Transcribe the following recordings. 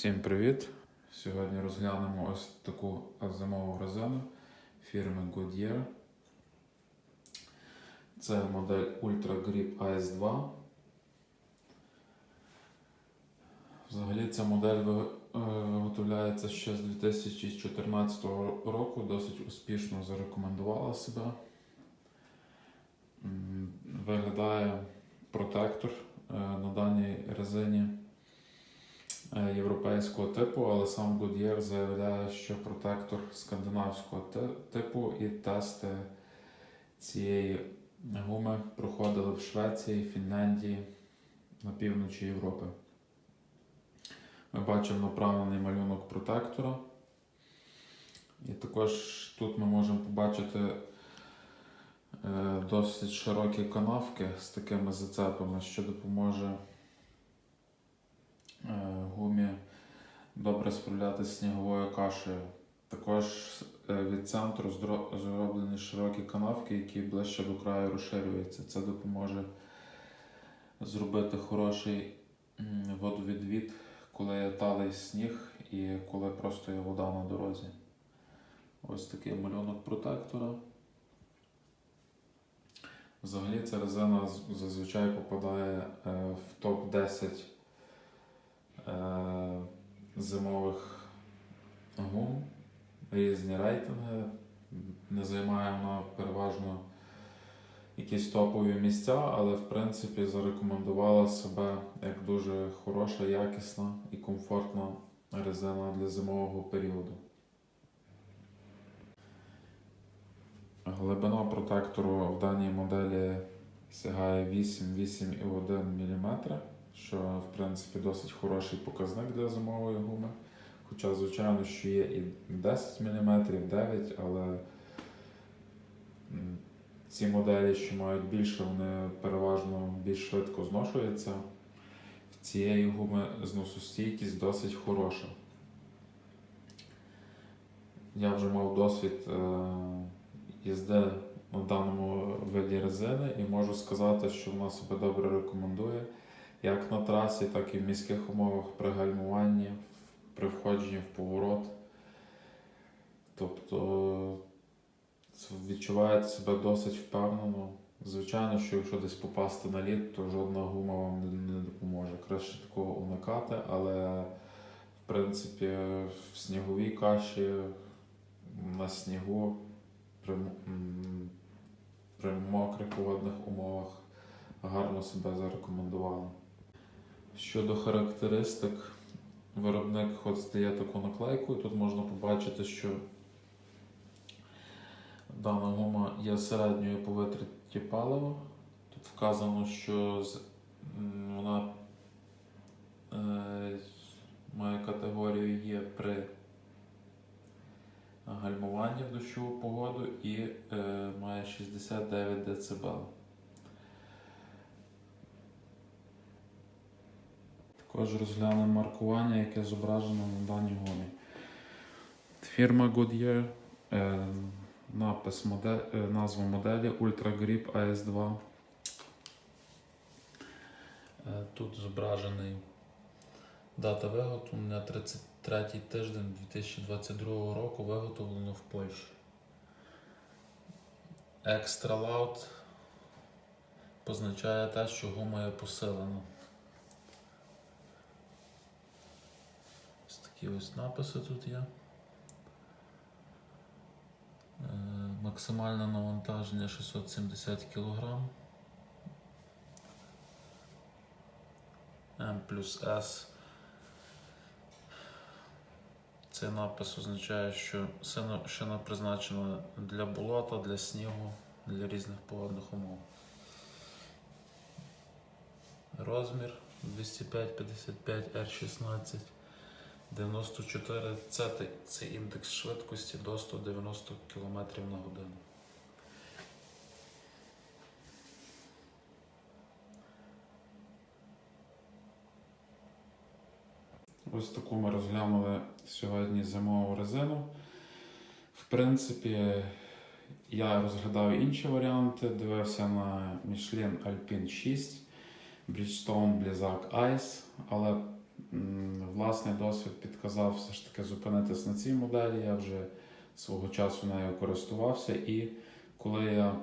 Всім привіт! Сьогодні розглянемо ось таку зимову резину фірми Goodyear. Це модель Ultra Grip AS2. Взагалі ця модель е, виготовляється ще з 2014 року, досить успішно зарекомендувала себе. Виглядає протектор е, на даній резині європейського типу, але сам Goodyear заявляє, що протектор скандинавського типу і тести цієї гуми проходили в Швеції, Фінляндії, на півночі Європи. Ми бачимо направлений малюнок протектора. І також тут ми можемо побачити е, досить широкі канавки з такими зацепами, що допоможе е, гумі добре справлятися з сніговою кашею. Також е, від центру зроблені широкі канавки, які ближче до краю розширюються. Це допоможе зробити хороший водовідвід, коли є талий сніг і коли просто є вода на дорозі. Ось такий малюнок протектора. Взагалі ця резина зазвичай попадає е, в топ-10 е, зимових гум, різні рейтинги. Не займає вона переважно якісь топові місця, але в принципі зарекомендувала себе як дуже хороша, якісна і комфортна резина для зимового періоду. Глибина протектору в даній моделі сягає 8-8,1 мм, що в принципі досить хороший показник для зимової гуми. Хоча, звичайно, що є і 10 мм, 9 але ці моделі, що мають більше, вони переважно більш швидко зношуються. В цієї гуми зносостійкість досить хороша. Я вже мав досвід е, їзди на даному виді резини і можу сказати, що вона себе добре рекомендує як на трасі, так і в міських умовах при гальмуванні, при входженні в поворот. Тобто відчуваєте себе досить впевнено. Звичайно, що якщо десь попасти на лід, то жодна гума вам не, не допоможе. Краще такого уникати, але в принципі в сніговій каші на снігу при, при мокрих погодних умовах гарно себе зарекомендувала. Щодо характеристик, виробник хоч здає таку наклейку, і тут можна побачити, що дана гума є середньою по витраті палива. Тут вказано, що вона е, має категорію Є при гальмуванні в дощову погоду і е, має 69 дБ. Також розглянемо маркування, яке зображено на даній гумі. Фірма Goodyear, е, напис модель, е, назва моделі Ultra Grip AS2. Е, Тут зображений дата виготовлення 33 тиждень 2022 року виготовлено в Польщі. Extra Loud позначає те, що гума є посилена. Ось такі ось написи тут є. Е, Максимальне навантаження 670 кг. М плюс С. Цей напис означає, що шина призначена для болота, для снігу, для різних погодних умов. Розмір 205-55 R16. 94 це, індекс швидкості до 190 км на годину. Ось таку ми розглянули сьогодні зимову резину. В принципі, я розглядав інші варіанти, дивився на Michelin Alpine 6, Bridgestone Blizzak Ice, але власний досвід підказав все ж таки зупинитись на цій моделі. Я вже свого часу нею користувався, і коли я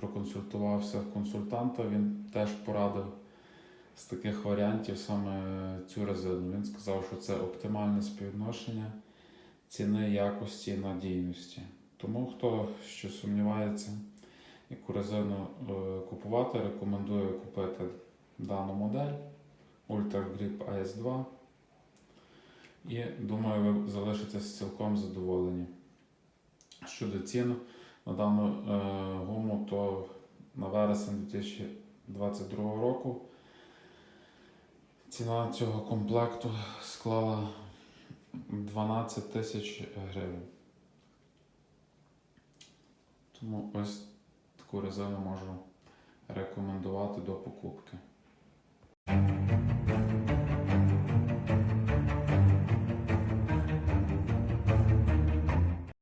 проконсультувався в консультанта, він теж порадив з таких варіантів саме цю резину. Він сказав, що це оптимальне співвідношення ціни, якості і надійності. Тому хто ще сумнівається, яку резину е, купувати, рекомендую купити дану модель Ultra Grip AS2. І думаю, ви залишитесь цілком задоволені. Щодо цін на дану е, гуму, то на вересень 2022 року ціна цього комплекту склала 12 тисяч гривень. Тому ось таку резину можу рекомендувати до покупки.